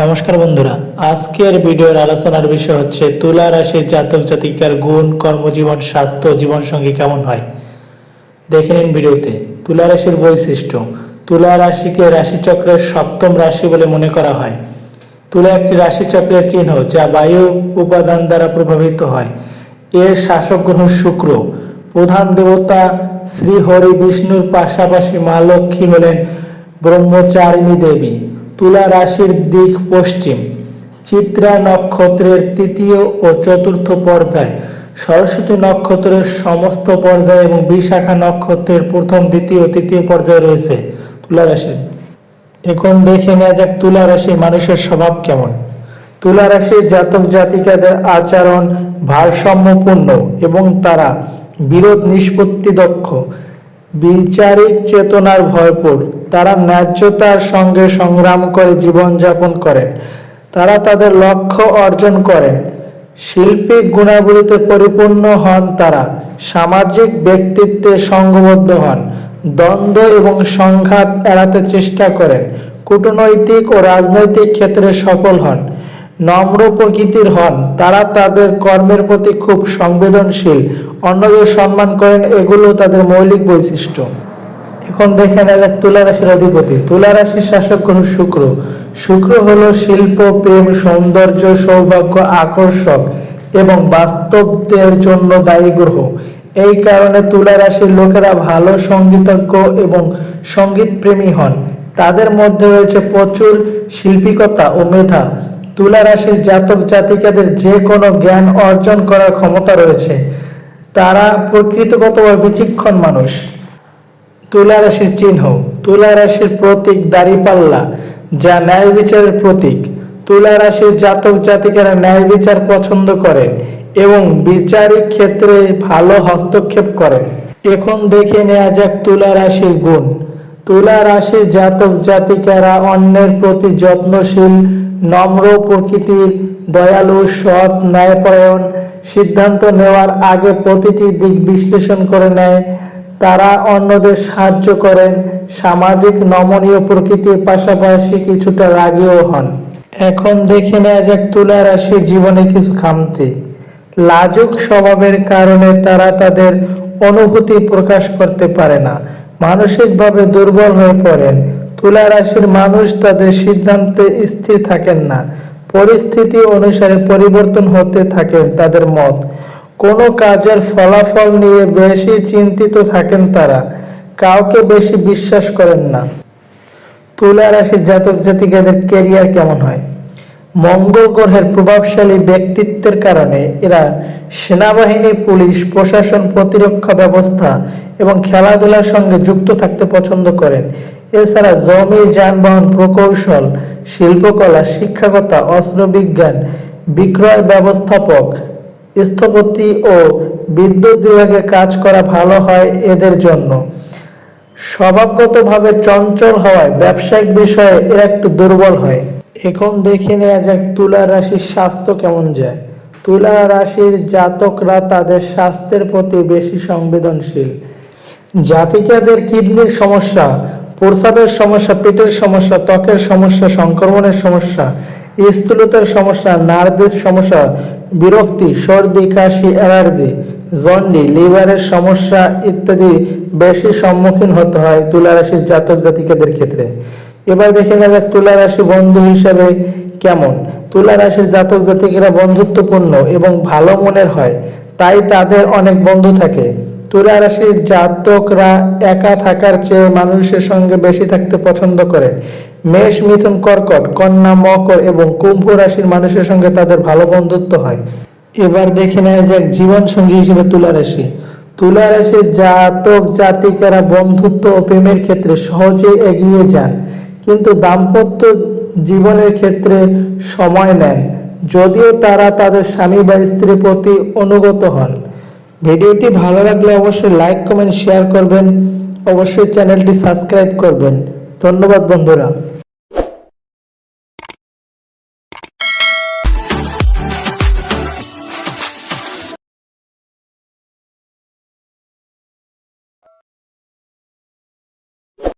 নমস্কার বন্ধুরা, আজকের ভিডিওর আলোচনার বিষয় হচ্ছে তুলা রাশির জাতক জাতিকার গুণ, কর্মজীবন, স্বাস্থ্য, জীবনসঙ্গী কেমন হয়? দেখে নিন ভিডিওতে। তুলা রাশির বৈশিষ্ট্য, তুলা রাশিকে রাশিচক্রের সপ্তম রাশি বলে মনে করা হয়। তুলা একটি রাশিচক্রের চিহ্ন, যা বায়ু উপাদান দ্বারা প্রভাবিত হয়। এর শাসক গ্রহ শুক্র, প্রধান দেবতা শ্রী হরি বিষ্ণুর পাশাপাশি মা লক্ষ্মী হলেন ব্রহ্মচারিণী দেবী। তুলা রাশির দিক পশ্চিম। চিত্রা নক্ষত্রের তৃতীয় ও চতুর্থ পর্যায়। সরস্বতী নক্ষত্রের সমস্ত পর্যায়ে এবং বিশাখা নক্ষত্রের প্রথম, দ্বিতীয় তৃতীয় পর্যায়ে রয়েছে তুলা রাশির। এখন দেখে নেওয়া যাক তুলা রাশির মানুষের স্বভাব কেমন। তুলা রাশির জাতক জাতিকাদের আচরণ ভারসাম্যপূর্ণ এবং তারা বিরোধ, নিষ্পত্তি দক্ষ। বিচারিক চেতনার ভরপুর তারা ন্যায্যতার সঙ্গে সংগ্রাম করে জীবনযাপন করেন তারা তাদের লক্ষ্য অর্জন করেন শিল্পিক গুণাবলীতে পরিপূর্ণ হন তারা। সামাজিক ব্যক্তিত্বে সঙ্গবদ্ধ হন। দ্বন্দ্ব এবং সংঘাত এড়াতে চেষ্টা করেন কূটনৈতিক ও রাজনৈতিক ক্ষেত্রে সফল হন। নম্র প্রকৃতির হন, তারা তাদের কর্মের প্রতি খুব সংবেদনশীল। অন্যদের সম্মান করেন, এগুলো তাদের মৌলিক বৈশিষ্ট্য। এখন দেখে নেওয়া যাক তুলা রাশির অধিপতি। তুলা রাশির শাসক গ্রহ শুক্র। শুক্র হলো শিল্প, প্রেম, সৌন্দর্য, সৌভাগ্য আকর্ষক এবং বাস্তবদের জন্য দায়ী গ্রহ। এই কারণে তুলা রাশির লোকেরা ভালো সঙ্গীতজ্ঞ এবং সংগীত প্রেমী হন। তাদের মধ্যে রয়েছে প্রচুর শিল্পিকতা ও মেধা। তুলা রাশির জাতক জাতিকাদের যে কোনো জ্ঞান অর্জন করার ক্ষমতা রয়েছে। তারা প্রকৃতগতভাবে বিচক্ষণ মানুষ। তুলা রাশির চিহ্ন। তুলা রাশির প্রতীক দাড়িপাল্লা যা ন্যায় বিচারের প্রতীক। তুলা রাশির জাতক জাতিকারা ন্যায় বিচার পছন্দ করেন এবং বিচারিক ক্ষেত্রে ভালো হস্তক্ষেপ করেন। এখন দেখে নেওয়া যাক তুলা রাশির গুণ। তুলা রাশির জাতক জাতিকারা অন্যের প্রতি যত্নশীল, নম্র প্রকৃতির দয়ালু, সৎ ন্যায়পরায়ণ সিদ্ধান্ত নেওয়ার আগে প্রতিটি দিক বিশ্লেষণ করে নেয়। তারা অন্যদের সাহায্য করেন, সামাজিক নমনীয় প্রকৃতির পাশাপাশি কিছুটা রাগীও হন। এখন দেখে নেওয়া যাক তুলা রাশির জীবনে কিছু খামতি। লাজুক স্বভাবের কারণে তারা তাদের অনুভূতি প্রকাশ করতে পারে না। মানসিকভাবে দুর্বল হয়ে পড়েন। তুলা রাশির মানুষ তাদের সিদ্ধান্তে স্থির থাকেন না। পরিস্থিতি অনুসারে পরিবর্তন হতে থাকেন তাদের মত। কোনো কাজের ফলাফল নিয়ে বেশি চিন্তিত থাকেন তারা। কাউকে বেশি বিশ্বাস করেন না। তুলা রাশির জাতক জাতিকাদের কেরিয়ার কেমন হয়? মঙ্গল গ্রহের প্রভাবশালী ব্যক্তিত্বের কারণে এরা সেনাবাহিনী, পুলিশ, প্রশাসন প্রতিরক্ষা ব্যবস্থা এবং খেলাধুলার সঙ্গে যুক্ত থাকতে পছন্দ করেন। এছাড়া জমি যানবাহন প্রকৌশল, শিল্পকলা শিক্ষাকতা অস্ত্রবিজ্ঞান, বিক্রয় ব্যবস্থাপক, স্থপতি ও বিদ্যুৎ বিভাগে কাজ করা ভালো হয় এদের জন্য। স্বভাবগতভাবে চঞ্চল হওয়ায় ব্যবসায়িক বিষয়ে এরা একটু দুর্বল হয়। এখন দেখে নেওয়া যাক তুলা রাশির স্বাস্থ্য কেমন যায়। তুলা রাশির জাতকরা তাদের স্বাস্থ্যের প্রতি বেশি সংবেদনশীল। জাতিকাদের কিডনির সমস্যা, প্রস্রাবের সমস্যা, পেটের সমস্যা, ত্বকের সমস্যা, সংক্রমণের সমস্যা, স্থূলতার সমস্যা, নার্ভের সমস্যা, বিরক্তি, সর্দি, কাশি, অ্যালার্জি, জন্ডি, লিভারের সমস্যা ইত্যাদি বেশি সম্মুখীন হতে হয় তুলা রাশির জাতক জাতিকাদের ক্ষেত্রে। এবার দেখে নেওয়া যাক তুলা রাশি বন্ধু হিসাবে কেমন? তুলা রাশির জাতক জাতিকেরা বন্ধুত্বপূর্ণ এবং ভালো মনের হয়, তাই তাদের অনেক বন্ধু থাকে। তুলা রাশির জাতকরা একা থাকার চেয়ে মানুষের সঙ্গে বেশি থাকতে পছন্দ করে। মেষ, মিথুন, কর্কট, কন্যা, মকর এবং কুম্ভ রাশির মানুষের সঙ্গে তাদের ভালো বন্ধুত্ব হয়। এবার দেখে নেওয়া যাক জীবন সঙ্গী হিসেবে তুলা রাশি। তুলা জাতক, জাতিকারা বন্ধুত্ব ও প্রেমের ক্ষেত্রে সহজেই এগিয়ে যান, কিন্তু দাম্পত্য জীবনের ক্ষেত্রে সময় নেন, যদিও তারা তাদের স্বামী বা স্ত্রীর প্রতি অনুগত হন। ভিডিওটি ভালো লাগলে অবশ্যই লাইক কমেন্ট শেয়ার করবেন। অবশ্যই চ্যানেলটি সাবস্ক্রাইব করবেন। ধন্যবাদ বন্ধুরা।